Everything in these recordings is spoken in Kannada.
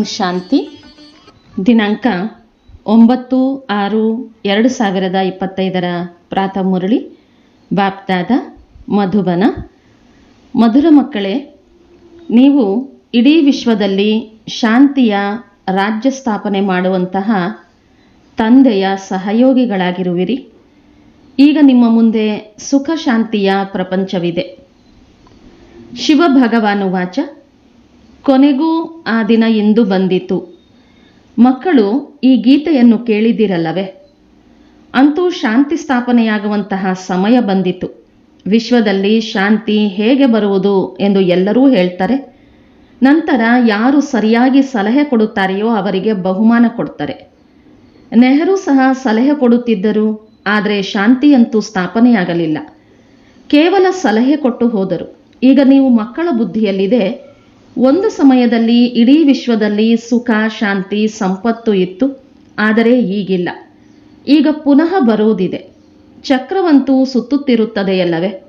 ಓಂ ಶಾಂತಿ. ದಿನಾಂಕ ಒಂಬತ್ತು ಆರು ಎರಡು ಸಾವಿರದ ಇಪ್ಪತ್ತೈದರ ಪ್ರಾತಃ ಮುರಳಿ ಬಾಪ್ದಾದ ಮಧುಬನ. ಮಧುರ ಮಕ್ಕಳೇ, ನೀವು ಇಡೀ ವಿಶ್ವದಲ್ಲಿ ಶಾಂತಿಯ ರಾಜ್ಯ ಸ್ಥಾಪನೆ ಮಾಡುವಂತಹ ತಂದೆಯ ಸಹಯೋಗಿಗಳಾಗಿರುವಿರಿ. ಈಗ ನಿಮ್ಮ ಮುಂದೆ ಸುಖ ಶಾಂತಿಯ ಪ್ರಪಂಚವಿದೆ. ಶಿವ ಭಗವಾನು ವಾಚ ಕೊನೆಗೂ ಆ ದಿನ ಇಂದು ಬಂದಿತು. ಮಕ್ಕಳು ಈ ಗೀತೆಯನ್ನು ಕೇಳಿದಿರಲ್ಲವೇ? ಅಂತೂ ಶಾಂತಿ ಸ್ಥಾಪನೆಯಾಗುವಂತಹ ಸಮಯ ಬಂದಿತು. ವಿಶ್ವದಲ್ಲಿ ಶಾಂತಿ ಹೇಗೆ ಬರುವುದು ಎಂದು ಎಲ್ಲರೂ ಹೇಳ್ತಾರೆ. ನಂತರ ಯಾರು ಸರಿಯಾಗಿ ಸಲಹೆ ಕೊಡುತ್ತಾರೆಯೋ ಅವರಿಗೆ ಬಹುಮಾನ ಕೊಡ್ತಾರೆ. ನೆಹರು ಸಹ ಸಲಹೆ ಕೊಡುತ್ತಿದ್ದರು, ಆದರೆ ಶಾಂತಿಯಂತೂ ಸ್ಥಾಪನೆಯಾಗಲಿಲ್ಲ. ಕೇವಲ ಸಲಹೆ ಕೊಟ್ಟು ಹೋದರು. ಈಗ ನೀವು ಮಕ್ಕಳ ಬುದ್ಧಿಯಲ್ಲಿದೆ ಒಂದು ಸಮಯದಲ್ಲಿ ಇಡೀ ವಿಶ್ವದಲ್ಲಿ ಸುಖ, ಶಾಂತಿ, ಸಂಪತ್ತು ಇತ್ತು, ಆದರೆ ಈಗಿಲ್ಲ. ಈಗ ಪುನಃ ಬರುವುದಿದೆ. ಚಕ್ರವಂತೂ ಸುತ್ತುತ್ತಿರುತ್ತದೆಯಲ್ಲವೇ?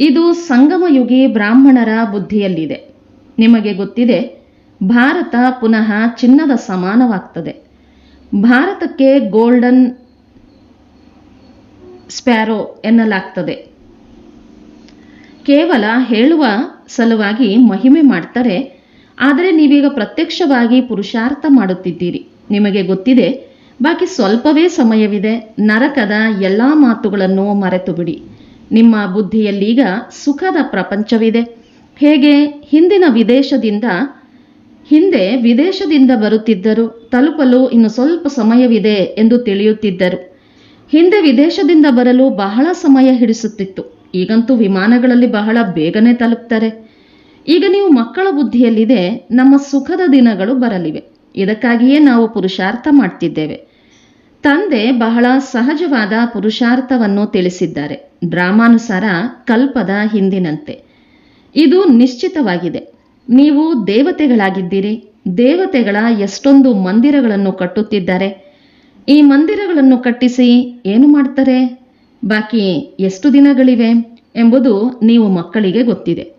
ಇದು ಸಂಗಮಯುಗಿ ಬ್ರಾಹ್ಮಣರ ಬುದ್ಧಿಯಲ್ಲಿದೆ. ನಿಮಗೆ ಗೊತ್ತಿದೆ, ಭಾರತ ಪುನಃ ಚಿನ್ನದ ಸಮಾನವಾಗ್ತದೆ. ಭಾರತಕ್ಕೆ ಗೋಲ್ಡನ್ ಸ್ಪ್ಯಾರೋ ಎನ್ನಲಾಗ್ತದೆ. ಕೇವಲ ಹೇಳುವ ಸಲುವಾಗಿ ಮಹಿಮೆ ಮಾಡ್ತಾರೆ. ಆದರೆ ನೀವೀಗ ಪ್ರತ್ಯಕ್ಷವಾಗಿ ಪುರುಷಾರ್ಥ ಮಾಡುತ್ತಿದ್ದೀರಿ. ನಿಮಗೆ ಗೊತ್ತಿದೆ, ಬಾಕಿ ಸ್ವಲ್ಪವೇ ಸಮಯವಿದೆ, ನರಕದ ಎಲ್ಲ ಮಾತುಗಳನ್ನು ಮರೆತು ಬಿಡಿ ನಿಮ್ಮ ಬುದ್ಧಿಯಲ್ಲೀಗ ಸುಖದ ಪ್ರಪಂಚವಿದೆ. ಹೇಗೆ? ಹಿಂದಿನ ವಿದೇಶದಿಂದ, ಹಿಂದೆ ವಿದೇಶದಿಂದ ಬರುತ್ತಿದ್ದರು, ತಲುಪಲು ಇನ್ನು ಸ್ವಲ್ಪ ಸಮಯವಿದೆ ಎಂದು ತಿಳಿಯುತ್ತಿದ್ದರು. ಹಿಂದೆ ವಿದೇಶದಿಂದ ಬರಲು ಬಹಳ ಸಮಯ ಹಿಡಿಸುತ್ತಿತ್ತು. ಈಗಂತೂ ವಿಮಾನಗಳಲ್ಲಿ ಬಹಳ ಬೇಗನೆ ತಲುಪ್ತಾರೆ. ಈಗ ನೀವು ಮಕ್ಕಳ ಬುದ್ಧಿಯಲ್ಲಿದೆ, ನಮ್ಮ ಸುಖದ ದಿನಗಳು ಬರಲಿವೆ. ಇದಕ್ಕಾಗಿಯೇ ನಾವು ಪುರುಷಾರ್ಥ ಮಾಡ್ತಿದ್ದೇವೆ. ತಂದೆ ಬಹಳ ಸಹಜವಾದ ಪುರುಷಾರ್ಥವನ್ನು ತಿಳಿಸಿದ್ದಾರೆ. ಡ್ರಾಮಾನುಸಾರ ಕಲ್ಪದ ಹಿಂದಿನಂತೆ. ಇದು ನಿಶ್ಚಿತವಾಗಿದೆ. ನೀವು ದೇವತೆಗಳಾಗಿದ್ದೀರಿ. ದೇವತೆಗಳ ಎಷ್ಟೊಂದು ಮಂದಿರಗಳನ್ನು ಕಟ್ಟುತ್ತಿದ್ದಾರೆ. ಈ ಮಂದಿರಗಳನ್ನು ಕಟ್ಟಿಸಿ ಏನು ಮಾಡ್ತಾರೆ? ಬಾಕಿ ಎಷ್ಟು ದಿನಗಳಿವೆ ಎಂಬುದು ನೀವು ಮಕ್ಕಳಿಗೆ ಗೊತ್ತಿದೆ.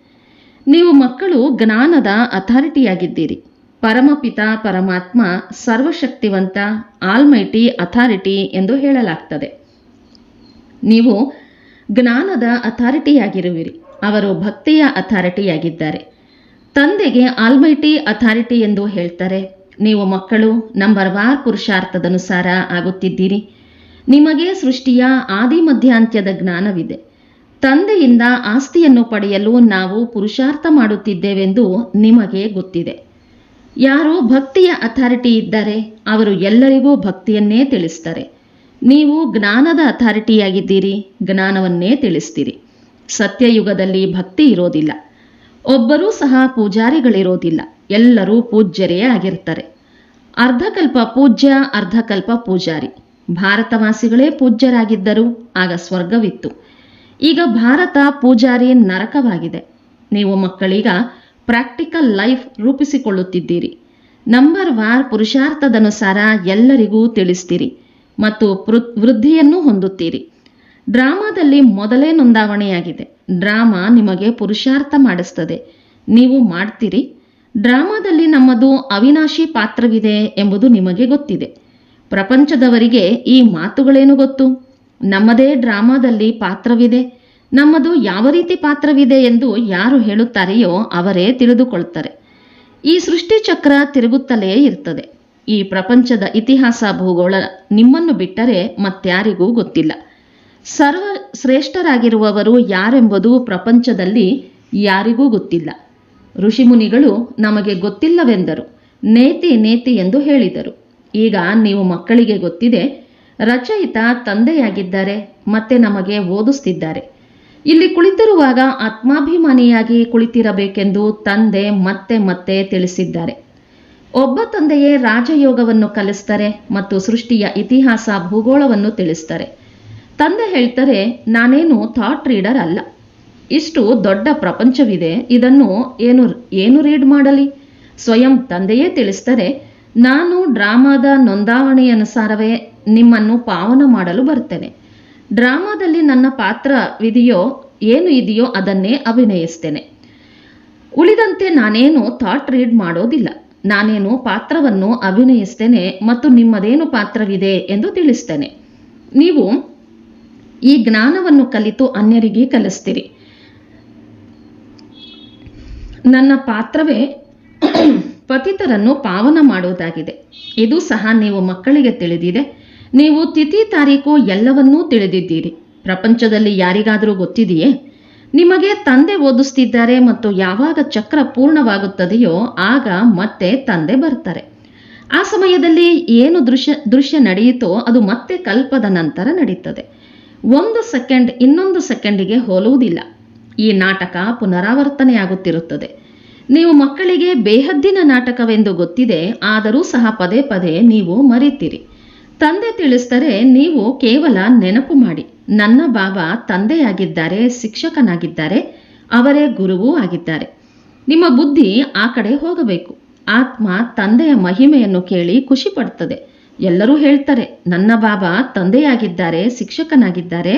ನೀವು ಮಕ್ಕಳು ಜ್ಞಾನದ ಅಥಾರಿಟಿಯಾಗಿದ್ದೀರಿ. ಪರಮಪಿತ ಪರಮಾತ್ಮ, ಸರ್ವಶಕ್ತಿವಂತ, ಆಲ್ಮೈಟಿ ಅಥಾರಿಟಿ ಎಂದು ಹೇಳಲಾಗ್ತದೆ. ನೀವು ಜ್ಞಾನದ ಅಥಾರಿಟಿಯಾಗಿರುವಿರಿ. ಅವರು ಭಕ್ತಿಯ ಅಥಾರಿಟಿಯಾಗಿದ್ದಾರೆ. ತಂದೆಗೆ ಆಲ್ಮೈಟಿ ಅಥಾರಿಟಿ ಎಂದು ಹೇಳ್ತಾರೆ. ನೀವು ಮಕ್ಕಳು ನಂಬರ್ ವಾರ್ ಪುರುಷಾರ್ಥದನುಸಾರ ಆಗುತ್ತಿದ್ದೀರಿ. ನಿಮಗೆ ಸೃಷ್ಟಿಯ ಆದಿ ಮಧ್ಯಾಂತ್ಯದ ಜ್ಞಾನವಿದೆ. ತಂದೆಯಿಂದ ಆಸ್ತಿಯನ್ನು ಪಡೆಯಲು ನಾವು ಪುರುಷಾರ್ಥ ಮಾಡುತ್ತಿದ್ದೇವೆಂದು ನಿಮಗೆ ಗೊತ್ತಿದೆ. ಯಾರು ಭಕ್ತಿಯ ಅಥಾರಿಟಿ ಇದ್ದರೆ ಅವರು ಎಲ್ಲರಿಗೂ ಭಕ್ತಿಯನ್ನೇ ತಿಳಿಸ್ತಾರೆ. ನೀವು ಜ್ಞಾನದ ಅಥಾರಿಟಿಯಾಗಿದ್ದೀರಿ, ಜ್ಞಾನವನ್ನೇ ತಿಳಿಸ್ತೀರಿ. ಸತ್ಯಯುಗದಲ್ಲಿ ಭಕ್ತಿ ಇರೋದಿಲ್ಲ. ಒಬ್ಬರೂ ಸಹ ಪೂಜಾರಿಗಳಿರೋದಿಲ್ಲ. ಎಲ್ಲರೂ ಪೂಜ್ಯರೇ ಆಗಿರ್ತಾರೆ. ಅರ್ಧಕಲ್ಪ ಪೂಜ್ಯ, ಅರ್ಧಕಲ್ಪ ಪೂಜಾರಿ. ಭಾರತವಾಸಿಗಳೇ ಪೂಜ್ಯರಾಗಿದ್ದರು, ಆಗ ಸ್ವರ್ಗವಿತ್ತು. ಈಗ ಭಾರತ ಪೂಜಾರಿ ನರಕವಾಗಿದೆ. ನೀವು ಮಕ್ಕಳೀಗ ಪ್ರಾಕ್ಟಿಕಲ್ ಲೈಫ್ ರೂಪಿಸಿಕೊಳ್ಳುತ್ತಿದ್ದೀರಿ. ನಂಬರ್ ವಾರ್ ಪುರುಷಾರ್ಥದನುಸಾರ ಎಲ್ಲರಿಗೂ ತಿಳಿಸ್ತೀರಿ ಮತ್ತು ವೃದ್ಧಿಯನ್ನು ಹೊಂದುತ್ತೀರಿ. ಡ್ರಾಮಾದಲ್ಲಿ ಮೊದಲೇ ನೋಂದಾವಣೆಯಾಗಿದೆ. ಡ್ರಾಮಾ ನಿಮಗೆ ಪುರುಷಾರ್ಥ ಮಾಡಿಸ್ತದೆ. ನೀವು ಮಾಡ್ತೀರಿ. ಡ್ರಾಮಾದಲ್ಲಿ ನಮ್ಮದು ಅವಿನಾಶಿ ಪಾತ್ರವಿದೆ ಎಂಬುದು ನಿಮಗೆ ಗೊತ್ತಿದೆ. ಪ್ರಪಂಚದವರಿಗೆ ಈ ಮಾತುಗಳೇನು ಗೊತ್ತು? ನಮ್ಮದೇ ಡ್ರಾಮಾದಲ್ಲಿ ಪಾತ್ರವಿದೆ. ನಮ್ಮದು ಯಾವ ರೀತಿ ಪಾತ್ರವಿದೆ ಎಂದು ಯಾರು ಹೇಳುತ್ತಾರೆಯೋ ಅವರೇ ತಿಳಿದುಕೊಳ್ತಾರೆ. ಈ ಸೃಷ್ಟಿ ಚಕ್ರ ತಿರುಗುತ್ತಲೇ ಇರ್ತದೆ. ಈ ಪ್ರಪಂಚದ ಇತಿಹಾಸ ಭೂಗೋಳ ನಿಮ್ಮನ್ನು ಬಿಟ್ಟರೆ ಮತ್ಯಾರಿಗೂ ಗೊತ್ತಿಲ್ಲ. ಸರ್ವ ಶ್ರೇಷ್ಠರಾಗಿರುವವರು ಯಾರೆಂಬುದು ಪ್ರಪಂಚದಲ್ಲಿ ಯಾರಿಗೂ ಗೊತ್ತಿಲ್ಲ. ಋಷಿಮುನಿಗಳು ನಮಗೆ ಗೊತ್ತಿಲ್ಲವೆಂದರು. ನೇತಿ ನೇತಿ ಎಂದು ಹೇಳಿದರು. ಈಗ ನೀವು ಮಕ್ಕಳಿಗೆ ಗೊತ್ತಿದೆ, ರಚಯಿತ ತಂದೆಯಾಗಿದ್ದಾರೆ, ಮತ್ತೆ ನಮಗೆ ಓದಿಸ್ತಿದ್ದಾರೆ. ಇಲ್ಲಿ ಕುಳಿತಿರುವಾಗ ಆತ್ಮಾಭಿಮಾನಿಯಾಗಿ ಕುಳಿತಿರಬೇಕೆಂದು ತಂದೆ ಮತ್ತೆ ಮತ್ತೆ ತಿಳಿಸಿದ್ದಾರೆ. ಒಬ್ಬ ತಂದೆಯೇ ರಾಜಯೋಗವನ್ನು ಕಲಿಸ್ತಾರೆ ಮತ್ತು ಸೃಷ್ಟಿಯ ಇತಿಹಾಸ ಭೂಗೋಳವನ್ನು ತಿಳಿಸ್ತಾರೆ. ತಂದೆ ಹೇಳ್ತಾರೆ, ನಾನೇನು ಥಾಟ್ ರೀಡರ್ ಅಲ್ಲ. ಇಷ್ಟು ದೊಡ್ಡ ಪ್ರಪಂಚವಿದೆ, ಇದನ್ನು ಏನು ಏನು ರೀಡ್ ಮಾಡಲಿ? ಸ್ವಯಂ ತಂದೆಯೇ ತಿಳಿಸ್ತಾರೆ ನಾನು ಡ್ರಾಮಾದ ನೋಂದಾವಣೆಯನುಸಾರವೇ ನಿಮ್ಮನ್ನು ಪಾವನ ಮಾಡಲು ಬರ್ತೇನೆ ಡ್ರಾಮಾದಲ್ಲಿ ನನ್ನ ಪಾತ್ರವಿದೆಯೋ ಏನು ಇದೆಯೋ ಅದನ್ನೇ ಅಭಿನಯಿಸ್ತೇನೆ ಉಳಿದಂತೆ ನಾನೇನು ಥಾಟ್ ರೀಡ್ ಮಾಡೋದಿಲ್ಲ. ನಾನೇನು ಪಾತ್ರವನ್ನು ಅಭಿನಯಿಸ್ತೇನೆ ಮತ್ತು ನಿಮ್ಮದೇನು ಪಾತ್ರವಿದೆ ಎಂದು ತಿಳಿಸ್ತೇನೆ ನೀವು ಈ ಜ್ಞಾನವನ್ನು ಕಲಿತು ಅನ್ಯರಿಗೆ ಕಲಿಸ್ತೀರಿ. ನನ್ನ ಪಾತ್ರವೇ ಪತಿತರನ್ನು ಪಾವನ ಮಾಡುವುದಾಗಿದೆ. ಇದು ಸಹ ನೀವು ಮಕ್ಕಳಿಗೆ ತಿಳಿದಿದೆ. ನೀವು ತಿಥಿ ತಾರೀಕು ಎಲ್ಲವನ್ನೂ ತಿಳಿದಿದ್ದೀರಿ. ಪ್ರಪಂಚದಲ್ಲಿ ಯಾರಿಗಾದರೂ ಗೊತ್ತಿದೆಯೇ? ನಿಮಗೆ ತಂದೆ ಓದಿಸ್ತಿದ್ದಾರೆ ಮತ್ತು ಯಾವಾಗ ಚಕ್ರ ಪೂರ್ಣವಾಗುತ್ತದೆಯೋ ಆಗ ಮತ್ತೆ ತಂದೆ ಬರ್ತಾರೆ. ಆ ಸಮಯದಲ್ಲಿ ಏನು ದೃಶ್ಯ ದೃಶ್ಯ ನಡೆಯಿತೋ ಅದು ಮತ್ತೆ ಕಲ್ಪದ ನಂತರ ನಡೀತದೆ. ಒಂದು ಸೆಕೆಂಡ್ ಇನ್ನೊಂದು ಸೆಕೆಂಡಿಗೆ ಹೋಲುವುದಿಲ್ಲ. ಈ ನಾಟಕ ಪುನರಾವರ್ತನೆಯಾಗುತ್ತಿರುತ್ತದೆ. ನೀವು ಮಕ್ಕಳಿಗೆ ಬೇಹದ್ದಿನ ನಾಟಕವೆಂದು ಗೊತ್ತಿದೆ, ಆದರೂ ಸಹ ಪದೇ ಪದೇ ನೀವು ಮರೆಯುತ್ತೀರಿ ತಂದೆ ತಿಳಿಸ್ತರೆ ನೀವು ಕೇವಲ ನೆನಪು ಮಾಡಿ. ನನ್ನ ಬಾಬಾ ತಂದೆಯಾಗಿದ್ದಾರೆ, ಶಿಕ್ಷಕನಾಗಿದ್ದಾರೆ, ಅವರೇ ಗುರುವೂ ಆಗಿದ್ದಾರೆ. ನಿಮ್ಮ ಬುದ್ಧಿ ಆ ಕಡೆ ಹೋಗಬೇಕು. ಆತ್ಮ ತಂದೆಯ ಮಹಿಮೆಯನ್ನು ಕೇಳಿ ಖುಷಿ ಪಡ್ತದೆ. ಎಲ್ಲರೂ ಹೇಳ್ತಾರೆ, ನನ್ನ ಬಾಬಾ ತಂದೆಯಾಗಿದ್ದಾರೆ, ಶಿಕ್ಷಕನಾಗಿದ್ದಾರೆ,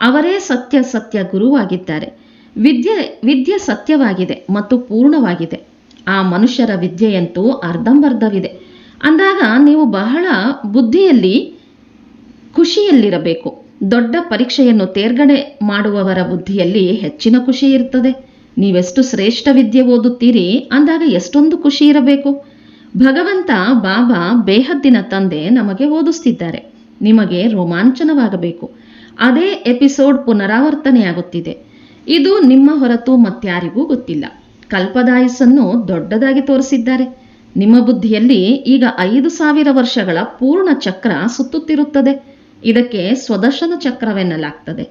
ಅವರೇ ಸತ್ಯ ಸತ್ಯ ಗುರುವಾಗಿದ್ದಾರೆ. ವಿದ್ಯೆ ವಿದ್ಯೆ ಸತ್ಯವಾಗಿದೆ ಮತ್ತು ಪೂರ್ಣವಾಗಿದೆ. ಆ ಮನುಷ್ಯರ ವಿದ್ಯೆಯಂತೂ ಅರ್ಧಂಬರ್ಧವಿದೆ. ಅಂದಾಗ ನೀವು ಬಹಳ ಬುದ್ಧಿಯಲ್ಲಿ, ಖುಷಿಯಲ್ಲಿರಬೇಕು. ದೊಡ್ಡ ಪರೀಕ್ಷೆಯನ್ನು ತೇರ್ಗಡೆ ಮಾಡುವವರ ಬುದ್ಧಿಯಲ್ಲಿ ಹೆಚ್ಚಿನ ಖುಷಿ ಇರ್ತದೆ. ನೀವೆಷ್ಟು ಶ್ರೇಷ್ಠ ವಿದ್ಯೆ ಓದುತ್ತೀರಿ, ಅಂದಾಗ ಎಷ್ಟೊಂದು ಖುಷಿ ಇರಬೇಕು. ಭಗವಂತ ಬಾಬಾ ಬೇಹದ್ದಿನ ತಂದೆ ನಮಗೆ ಓದಿಸ್ತಿದ್ದಾರೆ. ನಿಮಗೆ ರೋಮಾಂಚನವಾಗಬೇಕು. ಅದೇ ಎಪಿಸೋಡ್ ಪುನರಾವರ್ತನೆಯಾಗುತ್ತಿದೆ. ಇದು ನಿಮ್ಮ ಹೊರತು ಮತ್ಯಾರಿಗೂ ಗೊತ್ತಿಲ್ಲ. ಕಲ್ಪದಾಯಸ್ಸನ್ನು ದೊಡ್ಡದಾಗಿ ತೋರಿಸಿದ್ದಾರೆ. ನಿಮ್ಮ ಬುದ್ಧಿಯಲ್ಲಿ ಈಗ ಐದು ಸಾವಿರ ವರ್ಷಗಳ ಪೂರ್ಣ ಚಕ್ರ ಸುತ್ತುತ್ತಿರುತ್ತದೆ. ಇದಕ್ಕೆ ಸ್ವದರ್ಶನ ಚಕ್ರವೆನ್ನಲಾಗ್ತದೆ.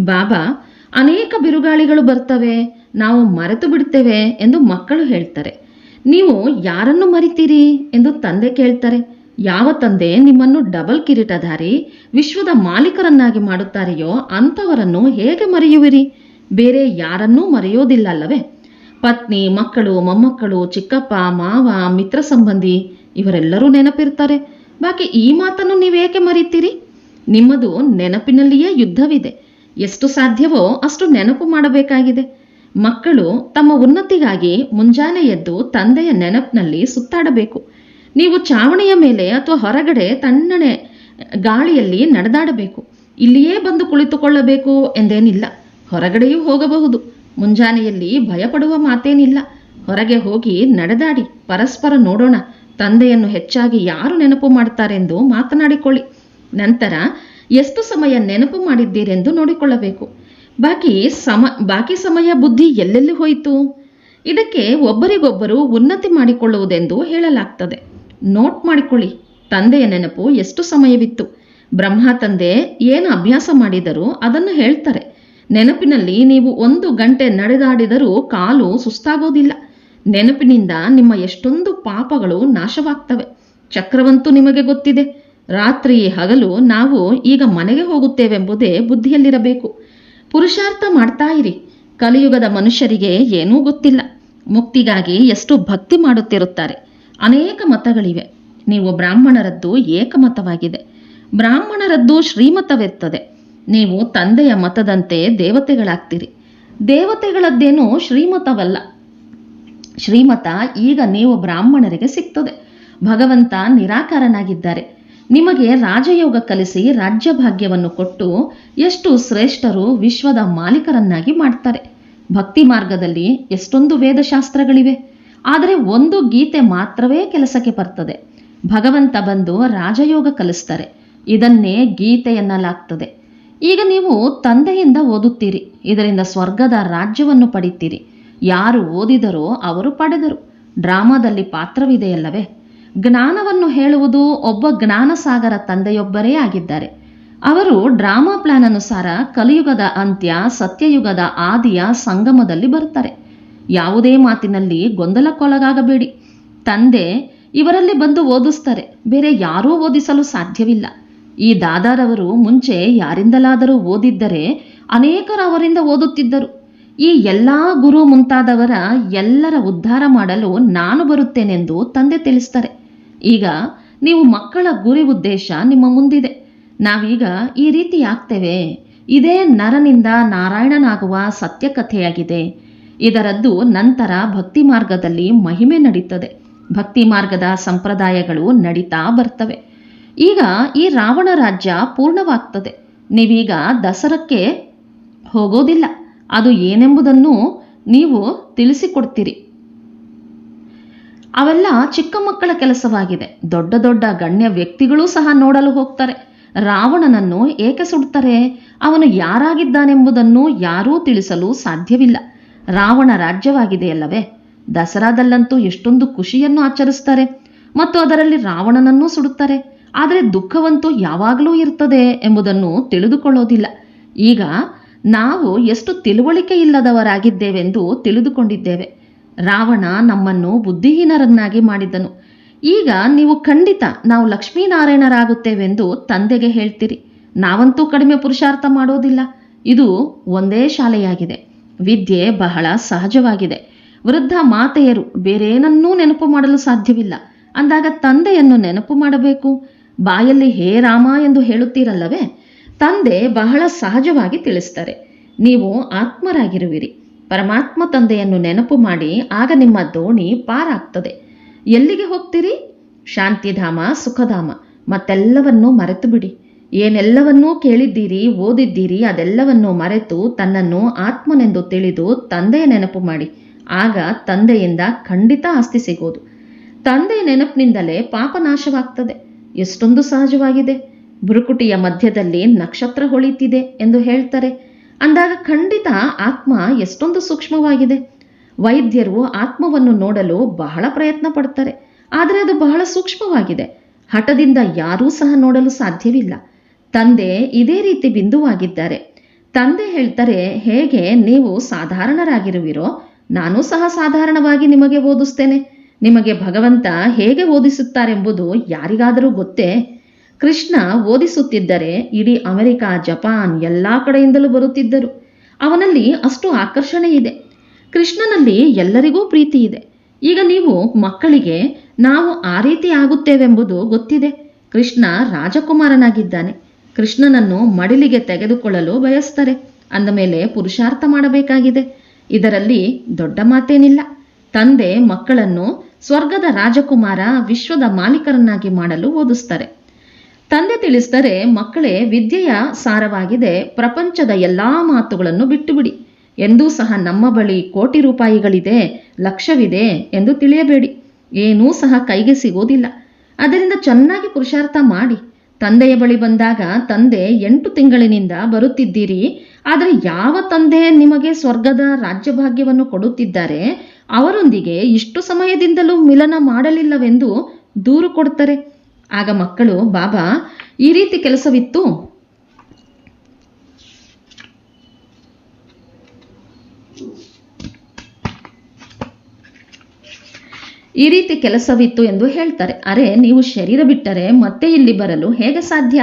ಬಾಬಾ, ಅನೇಕ ಬಿರುಗಾಳಿಗಳು ಬರ್ತವೆ. ನಾವು ಮರೆತು ಬಿಡ್ತೇವೆ ಎಂದು ಮಕ್ಕಳು ಹೇಳ್ತಾರೆ. ನೀವು ಯಾರನ್ನು ಮರಿತೀರಿ ಎಂದು ತಂದೆ ಕೇಳ್ತಾರೆ. ಯಾವ ತಂದೆ ನಿಮ್ಮನ್ನು ಡಬಲ್ ಕಿರೀಟಧಾರಿ, ವಿಶ್ವದ ಮಾಲೀಕರನ್ನಾಗಿ ಮಾಡುತ್ತಾರೆಯೋ ಅಂಥವರನ್ನು ಹೇಗೆ ಮರೆಯುವಿರಿ? ಬೇರೆ ಯಾರನ್ನೂ ಮರೆಯೋದಿಲ್ಲ ಅಲ್ಲವೇ ಪತ್ನಿ, ಮಕ್ಕಳು, ಮೊಮ್ಮಕ್ಕಳು, ಚಿಕ್ಕಪ್ಪ, ಮಾವ, ಮಿತ್ರ ಸಂಬಂಧಿ, ಇವರೆಲ್ಲರೂ ನೆನಪಿರ್ತಾರೆ. ಬಾಕಿ ಈ ಮಾತನ್ನು ನೀವೇಕೆ ಮರೀತೀರಿ? ನಿಮ್ಮದು ನೆನಪಿನಲ್ಲಿಯೇ ಯುದ್ಧವಿದೆ. ಎಷ್ಟು ಸಾಧ್ಯವೋ ಅಷ್ಟು ನೆನಪು ಮಾಡಬೇಕಾಗಿದೆ. ಮಕ್ಕಳು ತಮ್ಮ ಉನ್ನತಿಗಾಗಿ ಮುಂಜಾನೆ ಎದ್ದು ತಂದೆಯ ನೆನಪಿನಲ್ಲಿ ಸುತ್ತಾಡಬೇಕು. ನೀವು ಚಾವಣಿಯ ಮೇಲೆ ಅಥವಾ ಹೊರಗಡೆ ತಣ್ಣನೆ ಗಾಳಿಯಲ್ಲಿ ನಡೆದಾಡಬೇಕು. ಇಲ್ಲಿಯೇ ಬಂದು ಕುಳಿತುಕೊಳ್ಳಬೇಕು ಎಂದೇನಿಲ್ಲ. ಹೊರಗಡೆಯೂ ಹೋಗಬಹುದು. ಮುಂಜಾನೆಯಲ್ಲಿ ಭಯಪಡುವ ಮಾತೇನಿಲ್ಲ. ಹೊರಗೆ ಹೋಗಿ ನಡೆದಾಡಿ, ಪರಸ್ಪರ ನೋಡೋಣ. ತಂದೆಯನ್ನು ಹೆಚ್ಚಾಗಿ ಯಾರು ನೆನಪು ಮಾಡ್ತಾರೆಂದು ಮಾತನಾಡಿಕೊಳ್ಳಿ. ನಂತರ, ಎಷ್ಟು ಸಮಯ ನೆನಪು ಮಾಡಿದ್ದೀರೆಂದು ನೋಡಿಕೊಳ್ಳಬೇಕು. ಬಾಕಿ ಸಮ, ಬಾಕಿ ಸಮಯ ಬುದ್ಧಿ ಎಲ್ಲೆಲ್ಲಿ ಹೋಯಿತು? ಇದಕ್ಕೆ ಒಬ್ಬರಿಗೊಬ್ಬರು ಉನ್ನತಿ ಮಾಡಿಕೊಳ್ಳುವುದೆಂದು ಹೇಳಲಾಗ್ತದೆ. ನೋಟ್ ಮಾಡಿಕೊಳ್ಳಿ. ತಂದೆಯ ನೆನಪು ಎಷ್ಟು ಸಮಯವಿತ್ತು? ಬ್ರಹ್ಮ ತಂದೆ ಏನು ಅಭ್ಯಾಸ ಮಾಡಿದರೂ ಅದನ್ನು ಹೇಳ್ತಾರೆ. ನೆನಪಿನಲ್ಲಿ ನೀವು ಒಂದು ಗಂಟೆ ನಡೆದಾಡಿದರೂ ಕಾಲು ಸುಸ್ತಾಗೋದಿಲ್ಲ. ನೆನಪಿನಿಂದ ನಿಮ್ಮ ಎಷ್ಟೊಂದು ಪಾಪಗಳು ನಾಶವಾಗ್ತವೆ. ಚಕ್ರವಂತೂ ನಿಮಗೆ ಗೊತ್ತಿದೆ. ರಾತ್ರಿ ಹಗಲು ನಾವು ಈಗ ಮನೆಗೆ ಹೋಗುತ್ತೇವೆಂಬುದೇ ಬುದ್ಧಿಯಲ್ಲಿರಬೇಕು. ಪುರುಷಾರ್ಥ ಮಾಡ್ತಾ ಇರಿ. ಕಲಿಯುಗದ ಮನುಷ್ಯರಿಗೆ ಏನೂ ಗೊತ್ತಿಲ್ಲ. ಮುಕ್ತಿಗಾಗಿ ಎಷ್ಟು ಭಕ್ತಿ ಮಾಡುತ್ತಿರುತ್ತಾರೆ. ಅನೇಕ ಮತಗಳಿವೆ. ನೀವು ಬ್ರಾಹ್ಮಣರದ್ದು ಏಕಮತವಾಗಿದೆ. ಬ್ರಾಹ್ಮಣರದ್ದು ಶ್ರೀಮತವಿರ್ತದೆ. ನೀವು ತಂದೆಯ ಮತದಂತೆ ದೇವತೆಗಳಾಗ್ತೀರಿ. ದೇವತೆಗಳದ್ದೇನು ಶ್ರೀಮತವಲ್ಲ. ಶ್ರೀಮತ ಈಗ ನೀವು ಬ್ರಾಹ್ಮಣರಿಗೆ ಸಿಗ್ತದೆ ಭಗವಂತ ನಿರಾಕಾರನಾಗಿದ್ದಾರೆ. ನಿಮಗೆ ರಾಜಯೋಗ ಕಲಿಸಿ ರಾಜ್ಯ ಭಾಗ್ಯವನ್ನು ಕೊಟ್ಟು ಎಷ್ಟು ಶ್ರೇಷ್ಠರು ವಿಶ್ವದ ಮಾಲೀಕರನ್ನಾಗಿ ಮಾಡ್ತಾರೆ. ಭಕ್ತಿ ಮಾರ್ಗದಲ್ಲಿ ಎಷ್ಟೊಂದು ವೇದಶಾಸ್ತ್ರಗಳಿವೆ. ಆದರೆ ಒಂದು ಗೀತೆ ಮಾತ್ರವೇ ಕೆಲಸಕ್ಕೆ ಬರ್ತದೆ. ಭಗವಂತ ಬಂದು ರಾಜಯೋಗ ಕಲಿಸ್ತಾರೆ. ಇದನ್ನೇ ಗೀತೆ ಎನ್ನಲಾಗ್ತದೆ. ಈಗ ನೀವು ತಂದೆಯಿಂದ ಓದುತ್ತೀರಿ. ಇದರಿಂದ ಸ್ವರ್ಗದ ರಾಜ್ಯವನ್ನು ಪಡಿತೀರಿ. ಯಾರು ಓದಿದರೋ ಅವರು ಪಡೆದರು. ಡ್ರಾಮಾದಲ್ಲಿ ಪಾತ್ರವಿದೆಯಲ್ಲವೇ? ಜ್ಞಾನವನ್ನು ಹೇಳುವುದು ಒಬ್ಬ ಜ್ಞಾನಸಾಗರ ತಂದೆಯೊಬ್ಬರೇ ಆಗಿದ್ದಾರೆ. ಅವರು ಡ್ರಾಮಾ ಪ್ಲಾನ್ ಅನುಸಾರ ಕಲಿಯುಗದ ಅಂತ್ಯ, ಸತ್ಯಯುಗದ ಆದಿಯ ಸಂಗಮದಲ್ಲಿ ಬರುತ್ತಾರೆ. ಯಾವುದೇ ಮಾತಿನಲ್ಲಿ ಗೊಂದಲಕ್ಕೊಳಗಾಗಬೇಡಿ. ತಂದೆ ಇವರಲ್ಲಿ ಬಂದು ಓದಿಸ್ತಾರೆ. ಬೇರೆ ಯಾರೂ ಓದಿಸಲು ಸಾಧ್ಯವಿಲ್ಲ. ಈ ದಾದಾರವರು ಮುಂಚೆ ಯಾರಿಂದಲಾದರೂ ಓದಿದ್ದರೆ ಅನೇಕರು ಅವರಿಂದ ಓದುತ್ತಿದ್ದರು. ಈ ಎಲ್ಲ ಗುರು ಮುಂತಾದವರ ಎಲ್ಲರ ಉದ್ಧಾರ ಮಾಡಲು ನಾನು ಬರುತ್ತೇನೆಂದು ತಂದೆ ತಿಳಿಸ್ತಾರೆ ಈಗ ನೀವು ಮಕ್ಕಳ ಗುರಿ ಉದ್ದೇಶ ನಿಮ್ಮ ಮುಂದಿದೆ. ನಾವೀಗ ಈ ರೀತಿ ಆಗ್ತೇವೆ. ಇದೇ ನರನಿಂದ ನಾರಾಯಣನಾಗುವ ಸತ್ಯಕಥೆಯಾಗಿದೆ. ಇದರದ್ದು ನಂತರ ಭಕ್ತಿ ಮಾರ್ಗದಲ್ಲಿ ಮಹಿಮೆ ನಡೀತದೆ. ಭಕ್ತಿ ಮಾರ್ಗದ ಸಂಪ್ರದಾಯಗಳು ನಡೀತಾ ಬರ್ತವೆ. ಈಗ ಈ ರಾವಣ ರಾಜ್ಯ ಪೂರ್ಣವಾಗ್ತದೆ. ನೀವೀಗ ದಸರಕ್ಕೆ ಹೋಗೋದಿಲ್ಲ. ಅದು ಏನೆಂಬುದನ್ನು ನೀವು ತಿಳಿಸಿಕೊಡ್ತೀರಿ. ಅವೆಲ್ಲ ಚಿಕ್ಕ ಮಕ್ಕಳ ಕೆಲಸವಾಗಿದೆ. ದೊಡ್ಡ ದೊಡ್ಡ ಗಣ್ಯ ವ್ಯಕ್ತಿಗಳೂ ಸಹ ನೋಡಲು ಹೋಗ್ತಾರೆ. ರಾವಣನನ್ನು ಏಕೆ ಸುಡ್ತಾರೆ? ಅವನು ಯಾರಾಗಿದ್ದಾನೆಂಬುದನ್ನು ಯಾರೂ ತಿಳಿಸಲು ಸಾಧ್ಯವಿಲ್ಲ. ರಾವಣ ರಾಜ್ಯವಾಗಿದೆಯಲ್ಲವೇ? ದಸರಾದಲ್ಲಂತೂ ಎಷ್ಟೊಂದು ಖುಷಿಯನ್ನು ಆಚರಿಸ್ತಾರೆ. ಮತ್ತು ಅದರಲ್ಲಿ ರಾವಣನನ್ನೂ ಸುಡುತ್ತಾರೆ. ಆದರೆ ದುಃಖವಂತೂ ಯಾವಾಗಲೂ ಇರ್ತದೆ ಎಂಬುದನ್ನು ತಿಳಿದುಕೊಳ್ಳೋದಿಲ್ಲ. ಈಗ ನಾವು ಎಷ್ಟು ತಿಳುವಳಿಕೆ ಇಲ್ಲದವರಾಗಿದ್ದೇವೆಂದು ತಿಳಿದುಕೊಂಡಿದ್ದೇವೆ. ರಾವಣ ನಮ್ಮನ್ನು ಬುದ್ಧಿಹೀನರನ್ನಾಗಿ ಮಾಡಿದ್ದನು. ಈಗ ನೀವು ಖಂಡಿತ ನಾವು ಲಕ್ಷ್ಮೀನಾರಾಯಣರಾಗುತ್ತೇವೆಂದು ತಂದೆಗೆ ಹೇಳ್ತೀರಿ. ನಾವಂತೂ ಕಡಿಮೆ ಪುರುಷಾರ್ಥ ಮಾಡೋದಿಲ್ಲ. ಇದು ಒಂದೇ ಶಾಲೆಯಾಗಿದೆ. ವಿದ್ಯೆ ಬಹಳ ಸಹಜವಾಗಿದೆ. ವೃದ್ಧ ಮಾತೆಯರು ಬೇರೇನನ್ನೂ ನೆನಪು ಮಾಡಲು ಸಾಧ್ಯವಿಲ್ಲ. ಅಂದಾಗ ತಂದೆಯನ್ನು ನೆನಪು ಮಾಡಬೇಕು. ಬಾಯಲ್ಲಿ ಹೇ ರಾಮ ಎಂದು ಹೇಳುತ್ತೀರಲ್ಲವೇ? ತಂದೆ ಬಹಳ ಸಹಜವಾಗಿ ತಿಳಿಸ್ತಾರೆ. ನೀವು ಆತ್ಮರಾಗಿರುವಿರಿ. ಪರಮಾತ್ಮ ತಂದೆಯನ್ನು ನೆನಪು ಮಾಡಿ ಆಗ ನಿಮ್ಮ ದೋಣಿ ಪಾರಾಗ್ತದೆ. ಎಲ್ಲಿಗೆ ಹೋಗ್ತೀರಿ? ಶಾಂತಿಧಾಮ, ಸುಖಧಾಮ, ಮತ್ತೆಲ್ಲವನ್ನೂ ಮರೆತು ಬಿಡಿ ಏನೆಲ್ಲವನ್ನೂ ಕೇಳಿದ್ದೀರಿ, ಓದಿದ್ದೀರಿ, ಅದೆಲ್ಲವನ್ನೂ ಮರೆತು ತನ್ನನ್ನು ಆತ್ಮನೆಂದು ತಿಳಿದು ತಂದೆಯ ನೆನಪು ಮಾಡಿ. ಆಗ ತಂದೆಯಿಂದ ಖಂಡಿತ ಆಸ್ತಿ ಸಿಗೋದು. ತಂದೆಯ ನೆನಪಿನಿಂದಲೇ ಪಾಪ ನಾಶವಾಗ್ತದೆ ಎಷ್ಟೊಂದು ಸಹಜವಾಗಿದೆ. ಬುರುಕುಟಿಯ ಮಧ್ಯದಲ್ಲಿ ನಕ್ಷತ್ರ ಹೊಳಿತಿದೆ ಎಂದು ಹೇಳ್ತಾರೆ. ಅಂದಾಗ ಖಂಡಿತ ಆತ್ಮ ಎಷ್ಟೊಂದು ಸೂಕ್ಷ್ಮವಾಗಿದೆ. ವೈದ್ಯರು ಆತ್ಮವನ್ನು ನೋಡಲು ಬಹಳ ಪ್ರಯತ್ನ ಪಡ್ತಾರೆ. ಆದರೆ ಅದು ಬಹಳ ಸೂಕ್ಷ್ಮವಾಗಿದೆ. ಹಠದಿಂದ ಯಾರೂ ಸಹ ನೋಡಲು ಸಾಧ್ಯವಿಲ್ಲ. ತಂದೆ ಇದೇ ರೀತಿ ಬಿಂದುವಾಗಿದ್ದಾರೆ. ತಂದೆ ಹೇಳ್ತಾರೆ, ಹೇಗೆ ನೀವು ಸಾಧಾರಣರಾಗಿರುವಿರೋ, ನಾನು ಸಹ ಸಾಧಾರಣವಾಗಿ ನಿಮಗೆ ಓದಿಸ್ತೇನೆ. ನಿಮಗೆ ಭಗವಂತ ಹೇಗೆ ಓದಿಸುತ್ತಾರೆಂಬುದು ಯಾರಿಗಾದರೂ ಗೊತ್ತೇ? ಕೃಷ್ಣ ಓದಿಸುತ್ತಿದ್ದರೆ ಇಡೀ ಅಮೆರಿಕ, ಜಪಾನ್ ಎಲ್ಲ ಕಡೆಯಿಂದಲೂ ಬರುತ್ತಿದ್ದರು. ಅವನಲ್ಲಿ ಅಷ್ಟು ಆಕರ್ಷಣೆ ಇದೆ. ಕೃಷ್ಣನಲ್ಲಿ ಎಲ್ಲರಿಗೂ ಪ್ರೀತಿ ಇದೆ. ಈಗ ನೀವು ಮಕ್ಕಳಿಗೆ ನಾವು ಆ ರೀತಿ ಆಗುತ್ತೇವೆಂಬುದು ಗೊತ್ತಿದೆ. ಕೃಷ್ಣ ರಾಜಕುಮಾರನಾಗಿದ್ದಾನೆ. ಕೃಷ್ಣನನ್ನು ಮಡಿಲಿಗೆ ತೆಗೆದುಕೊಳ್ಳಲು ಬಯಸ್ತಾರೆ. ಅಂದ ಮೇಲೆ ಪುರುಷಾರ್ಥ ಮಾಡಬೇಕಾಗಿದೆ. ಇದರಲ್ಲಿ ದೊಡ್ಡ ಮಾತೇನಿಲ್ಲ. ತಂದೆ ಮಕ್ಕಳನ್ನು ಸ್ವರ್ಗದ ರಾಜಕುಮಾರ ವಿಶ್ವದ ಮಾಲೀಕರನ್ನಾಗಿ ಮಾಡಲು ಓದಿಸ್ತಾರೆ. ತಂದೆ ತಿಳಿಸ್ತಾರೆ ಮಕ್ಕಳೇ, ವಿದ್ಯೆಯ ಸಾರವಾಗಿದೆ, ಪ್ರಪಂಚದ ಎಲ್ಲಾ ಮಾತುಗಳನ್ನು ಬಿಟ್ಟುಬಿಡಿ. ಎಂದೂ ಸಹ ನಮ್ಮ ಬಳಿ ಕೋಟಿ ರೂಪಾಯಿಗಳಿದೆ, ಲಕ್ಷವಿದೆ ಎಂದು ತಿಳಿಯಬೇಡಿ. ಏನೂ ಸಹ ಕೈಗೆ ಸಿಗೋದಿಲ್ಲ ಅದರಿಂದ ಚೆನ್ನಾಗಿ ಪುರುಷಾರ್ಥ ಮಾಡಿ. ತಂದೆಯ ಬಳಿ ಬಂದಾಗ, ತಂದೆ, ಎಂಟು ತಿಂಗಳಿನಿಂದ ಬರುತ್ತಿದ್ದೀರಿ. ಆದರೆ ಯಾವ ತಂದೆ ನಿಮಗೆ ಸ್ವರ್ಗದ ರಾಜ್ಯಭಾಗ್ಯವನ್ನು ಕೊಡುತ್ತಿದ್ದಾರೆ? ಅವರೊಂದಿಗೆ ಇಷ್ಟು ಸಮಯದಿಂದಲೂ ಮಿಲನ ಮಾಡಲಿಲ್ಲವೆಂದು ದೂರು ಕೊಡ್ತಾರೆ. ಆಗ ಮಕ್ಕಳು, ಬಾಬಾ, ಈ ರೀತಿ ಕೆಲಸವಿತ್ತು? ಈ ರೀತಿ ಕೆಲಸವಿತ್ತು ಎಂದು ಹೇಳ್ತಾರೆ. ಅರೆ, ನೀವು ಶರೀರ ಬಿಟ್ಟರೆ ಮತ್ತೆ ಇಲ್ಲಿ ಬರಲು ಹೇಗೆ ಸಾಧ್ಯ?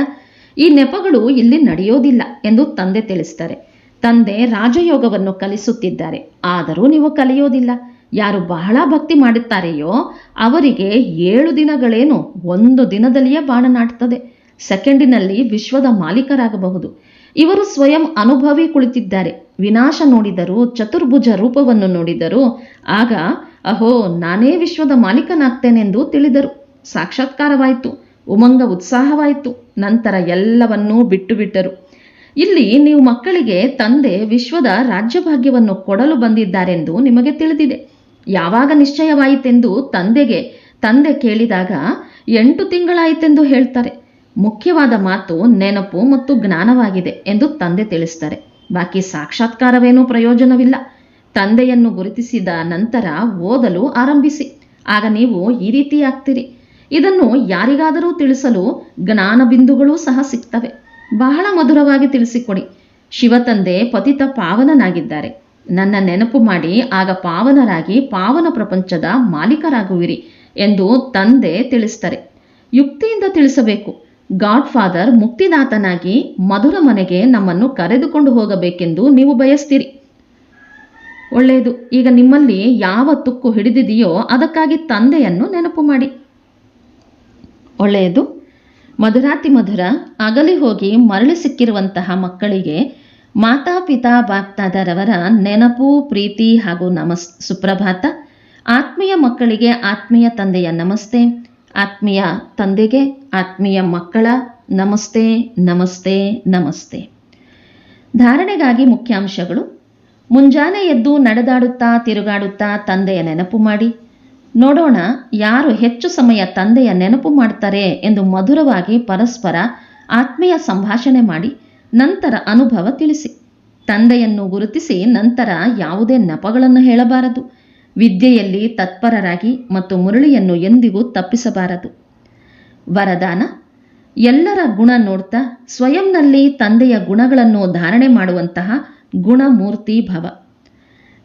ಈ ನೆಪಗಳು ಇಲ್ಲಿ ನಡೆಯೋದಿಲ್ಲ ಎಂದು ತಂದೆ ತಿಳಿಸ್ತಾರೆ. ತಂದೆ ರಾಜಯೋಗವನ್ನು ಕಲಿಸುತ್ತಿದ್ದಾರೆ. ಆದರೂ ನೀವು ಕಲಿಯೋದಿಲ್ಲ. ಯಾರು ಬಹಳ ಭಕ್ತಿ ಮಾಡುತ್ತಾರೆಯೋ ಅವರಿಗೆ ಏಳು ದಿನಗಳೇನು ಒಂದು ದಿನದಲ್ಲಿಯೇ ಬಾಣ ನಾಟ್ತದೆ. ಸೆಕೆಂಡಿನಲ್ಲಿ ವಿಶ್ವದ ಮಾಲೀಕರಾಗಬಹುದು. ಇವರು ಸ್ವಯಂ ಅನುಭವಿ ಕುಳಿತಿದ್ದಾರೆ. ವಿನಾಶ ನೋಡಿದರೂ, ಚತುರ್ಭುಜ ರೂಪವನ್ನು ನೋಡಿದರೂ, ಆಗ ಅಹೋ, ನಾನೇ ವಿಶ್ವದ ಮಾಲೀಕನಾಗ್ತೇನೆಂದು ತಿಳಿದರು. ಸಾಕ್ಷಾತ್ಕಾರವಾಯಿತು. ಉಮಂಗ ಉತ್ಸಾಹವಾಯಿತು. ನಂತರ ಎಲ್ಲವನ್ನೂ ಬಿಟ್ಟು ಬಿಟ್ಟರು ಇಲ್ಲಿ ನೀವು ಮಕ್ಕಳಿಗೆ ತಂದೆ ವಿಶ್ವದ ರಾಜ್ಯಭಾಗ್ಯವನ್ನು ಕೊಡಲು ಬಂದಿದ್ದಾರೆಂದು ನಿಮಗೆ ತಿಳಿದಿದೆ. ಯಾವಾಗ ನಿಶ್ಚಯವಾಯಿತೆಂದು ತಂದೆಗೆ, ತಂದೆ ಕೇಳಿದಾಗ ಎಂಟು ತಿಂಗಳಾಯಿತೆಂದು ಹೇಳ್ತಾರೆ. ಮುಖ್ಯವಾದ ಮಾತು ನೆನಪು ಮತ್ತು ಜ್ಞಾನವಾಗಿದೆ ಎಂದು ತಂದೆ ತಿಳಿಸ್ತಾರೆ. ಬಾಕಿ ಸಾಕ್ಷಾತ್ಕಾರವೇನೂ ಪ್ರಯೋಜನವಿಲ್ಲ. ತಂದೆಯನ್ನು ಗುರುತಿಸಿದ ನಂತರ ಓದಲು ಆರಂಭಿಸಿ. ಆಗ ನೀವು ಈ ರೀತಿ ಆಗ್ತೀರಿ ಇದನ್ನು ಯಾರಿಗಾದರೂ ತಿಳಿಸಲು ಜ್ಞಾನ ಬಿಂದುಗಳೂ ಸಹ ಸಿಗ್ತವೆ. ಬಹಳ ಮಧುರವಾಗಿ ತಿಳಿಸಿಕೊಡಿ. ಶಿವತಂದೆ ಪತಿತ ಪಾವನನಾಗಿದ್ದಾರೆ. ನನ್ನ ನೆನಪು ಮಾಡಿ, ಆಗ ಪಾವನರಾಗಿ ಪಾವನ ಪ್ರಪಂಚದ ಮಾಲೀಕರಾಗುವಿರಿ ಎಂದು ತಂದೆ ತಿಳಿಸ್ತಾರೆ. ಯುಕ್ತಿಯಿಂದ ತಿಳಿಸಬೇಕು. ಗಾಡ್ ಫಾದರ್ ಮುಕ್ತಿನಾಥನಾಗಿ ಮಧುರ ಮನೆಗೆ ನಮ್ಮನ್ನು ಕರೆದುಕೊಂಡು ಹೋಗಬೇಕೆಂದು ನೀವು ಬಯಸ್ತೀರಿ. ಒಳ್ಳೆಯದು. ಈಗ ನಿಮ್ಮಲ್ಲಿ ಯಾವ ತುಕ್ಕು ಹಿಡಿದಿದೆಯೋ ಅದಕ್ಕಾಗಿ ತಂದೆಯನ್ನು ನೆನಪು ಮಾಡಿ. ಒಳ್ಳೆಯದು. ಮಧುರಾತಿ ಮಧುರ, ಅಗಲಿ ಹೋಗಿ ಮರಳಿ ಸಿಕ್ಕಿರುವಂತಹ ಮಕ್ಕಳಿಗೆ ಮಾತಾಪಿತಾ ಬಾಪ್ತಾದರವರ ನೆನಪು, ಪ್ರೀತಿ ಹಾಗೂ ನಮಸ್, ಸುಪ್ರಭಾತ. ಆತ್ಮೀಯ ಮಕ್ಕಳಿಗೆ ಆತ್ಮೀಯ ತಂದೆಯ ನಮಸ್ತೆ. ಆತ್ಮೀಯ ತಂದೆಗೆ ಆತ್ಮೀಯ ಮಕ್ಕಳ ನಮಸ್ತೆ ನಮಸ್ತೆ ನಮಸ್ತೆ. ಧಾರಣೆಗಾಗಿ ಮುಖ್ಯಾಂಶಗಳು. ಮುಂಜಾನೆ ಎದ್ದು ನಡೆದಾಡುತ್ತಾ ತಿರುಗಾಡುತ್ತಾ ತಂದೆಯ ನೆನಪು ಮಾಡಿ. ನೋಡೋಣ, ಯಾರು ಹೆಚ್ಚು ಸಮಯ ತಂದೆಯ ನೆನಪು ಮಾಡ್ತಾರೆ ಎಂದು ಮಧುರವಾಗಿ ಪರಸ್ಪರ ಆತ್ಮೀಯ ಸಂಭಾಷಣೆ ಮಾಡಿ, ನಂತರ ಅನುಭವ ತಿಳಿಸಿ. ತಂದೆಯನ್ನು ಗುರುತಿಸಿ ನಂತರ ಯಾವುದೇ ನಪಗಳನ್ನು ಹೇಳಬಾರದು. ವಿದ್ಯೆಯಲ್ಲಿ ತತ್ಪರರಾಗಿ ಮತ್ತು ಮುರಳಿಯನ್ನು ಎಂದಿಗೂ ತಪ್ಪಿಸಬಾರದು. ವರದಾನ, ಎಲ್ಲರ ಗುಣ ನೋಡ್ತಾ, ಸ್ವಯಂನಲ್ಲಿ ತಂದೆಯ ಗುಣಗಳನ್ನು ಧಾರಣೆ ಮಾಡುವಂತಹ ಗುಣಮೂರ್ತಿ ಭವ.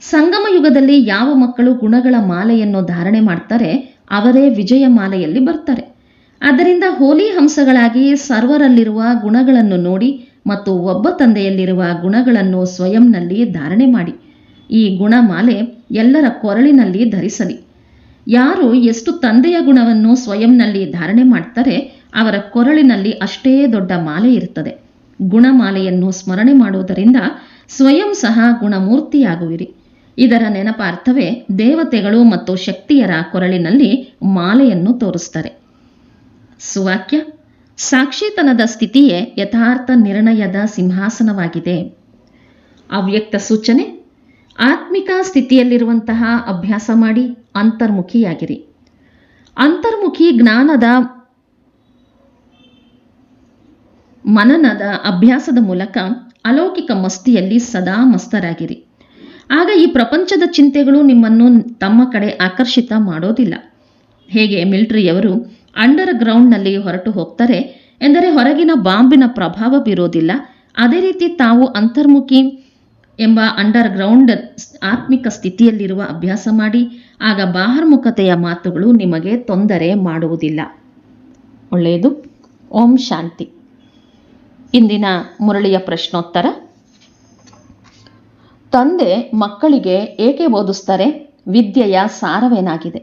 ಸಂಗಮ ಯುಗದಲ್ಲಿ ಯಾವ ಮಕ್ಕಳು ಗುಣಗಳ ಮಾಲೆಯನ್ನು ಧಾರಣೆ ಮಾಡ್ತಾರೆ, ಅವರೇ ವಿಜಯ ಮಾಲೆಯಲ್ಲಿ ಬರ್ತಾರೆ. ಆದ್ದರಿಂದ ಹೋಲಿ ಹಂಸಗಳಾಗಿ ಸರ್ವರಲ್ಲಿರುವ ಗುಣಗಳನ್ನು ನೋಡಿ ಮತ್ತು ಒಬ್ಬ ತಂದೆಯಲ್ಲಿರುವ ಗುಣಗಳನ್ನು ಸ್ವಯಂನಲ್ಲಿ ಧಾರಣೆ ಮಾಡಿ. ಈ ಗುಣಮಾಲೆ ಎಲ್ಲರ ಕೊರಳಿನಲ್ಲಿ ಧರಿಸಲಿ. ಯಾರು ಎಷ್ಟು ತಂದೆಯ ಗುಣವನ್ನು ಸ್ವಯಂನಲ್ಲಿ ಧಾರಣೆ ಮಾಡ್ತಾರೆ, ಅವರ ಕೊರಳಿನಲ್ಲಿ ಅಷ್ಟೇ ದೊಡ್ಡ ಮಾಲೆ ಇರುತ್ತದೆ. ಗುಣಮಾಲೆಯನ್ನು ಸ್ಮರಣೆ ಮಾಡುವುದರಿಂದ ಸ್ವಯಂ ಸಹ ಗುಣಮೂರ್ತಿಯಾಗುವಿರಿ. ಇದರ ನೆನಪಾರ್ಥವೇ ದೇವತೆಗಳು ಮತ್ತು ಶಕ್ತಿಯರ ಕೊರಳಿನಲ್ಲಿ ಮಾಲೆಯನ್ನು ತೋರಿಸ್ತಾರೆ ಸುವಾಕ್ಯ, ಸಾಕ್ಷಿತನದ ಸ್ಥಿತಿಯೇ ಯಥಾರ್ಥ ನಿರ್ಣಯದ ಸಿಂಹಾಸನವಾಗಿದೆ. ಅವ್ಯಕ್ತ ಸೂಚನೆ, ಆತ್ಮಿಕ ಸ್ಥಿತಿಯಲ್ಲಿರುವಂತಹ ಅಭ್ಯಾಸ ಮಾಡಿ ಅಂತರ್ಮುಖಿಯಾಗಿರಿ. ಅಂತರ್ಮುಖಿ ಜ್ಞಾನದ ಮನನದ ಅಭ್ಯಾಸದ ಮೂಲಕ ಅಲೌಕಿಕ ಮಸ್ತಿಯಲ್ಲಿ ಸದಾ ಮಸ್ತರಾಗಿರಿ. ಆಗ ಈ ಪ್ರಪಂಚದ ಚಿಂತೆಗಳು ನಿಮ್ಮನ್ನು ತಮ್ಮ ಕಡೆ ಆಕರ್ಷಿತ ಮಾಡೋದಿಲ್ಲ. ಹೇಗೆ ಮಿಲಿಟರಿಯವರು ಅಂಡರ್ ಗ್ರೌಂಡ್ನಲ್ಲಿ ಹೊರಟು ಹೋಗ್ತಾರೆ ಎಂದರೆ ಹೊರಗಿನ ಬಾಂಬಿನ ಪ್ರಭಾವ ಬೀರೋದಿಲ್ಲ. ಅದೇ ರೀತಿ ತಾವು ಅಂತರ್ಮುಖಿ ಎಂಬ ಅಂಡರ್ ಗ್ರೌಂಡ್ ಆತ್ಮಿಕ ಸ್ಥಿತಿಯಲ್ಲಿರುವ ಅಭ್ಯಾಸ ಮಾಡಿ, ಆಗ ಬಾಹರ್ಮುಖತೆಯ ಮಾತುಗಳು ನಿಮಗೆ ತೊಂದರೆ ಮಾಡುವುದಿಲ್ಲ. ಒಳ್ಳೆಯದು. ಓಂ ಶಾಂತಿ. ಇಂದಿನ ಮುರಳಿಯ ಪ್ರಶ್ನೋತ್ತರ. ತಂದೆ ಮಕ್ಕಳಿಗೆ ಏಕೆ ಓದಿಸ್ತಾರೆ ವಿದ್ಯೆಯ ಸಾರವೇನಾಗಿದೆ?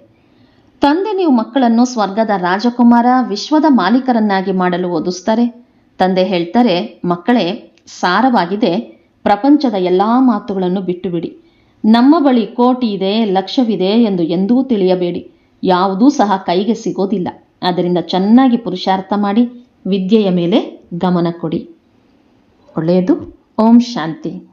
ತಂದೆ ನೀವು ಮಕ್ಕಳನ್ನು ಸ್ವರ್ಗದ ರಾಜಕುಮಾರ, ವಿಶ್ವದ ಮಾಲೀಕರನ್ನಾಗಿ ಮಾಡಲು ಓದಿಸ್ತಾರೆ. ತಂದೆ ಹೇಳ್ತಾರೆ, ಮಕ್ಕಳೇ, ಸಾರವಾಗಿದೆ. ಪ್ರಪಂಚದ ಎಲ್ಲ ಮಾತುಗಳನ್ನು ಬಿಟ್ಟು ಬಿಡಿ ನಮ್ಮ ಬಳಿ ಕೋಟಿ ಇದೆ, ಲಕ್ಷವಿದೆ ಎಂದು ಎಂದೂ ತಿಳಿಯಬೇಡಿ. ಯಾವುದೂ ಸಹ ಕೈಗೆ ಸಿಗೋದಿಲ್ಲ. ಆದ್ದರಿಂದ ಚೆನ್ನಾಗಿ ಪುರುಷಾರ್ಥ ಮಾಡಿ, ವಿದ್ಯೆಯ ಮೇಲೆ ಗಮನ ಕೊಡಿ ಒಳ್ಳೆಯದು. ಓಂ ಶಾಂತಿ.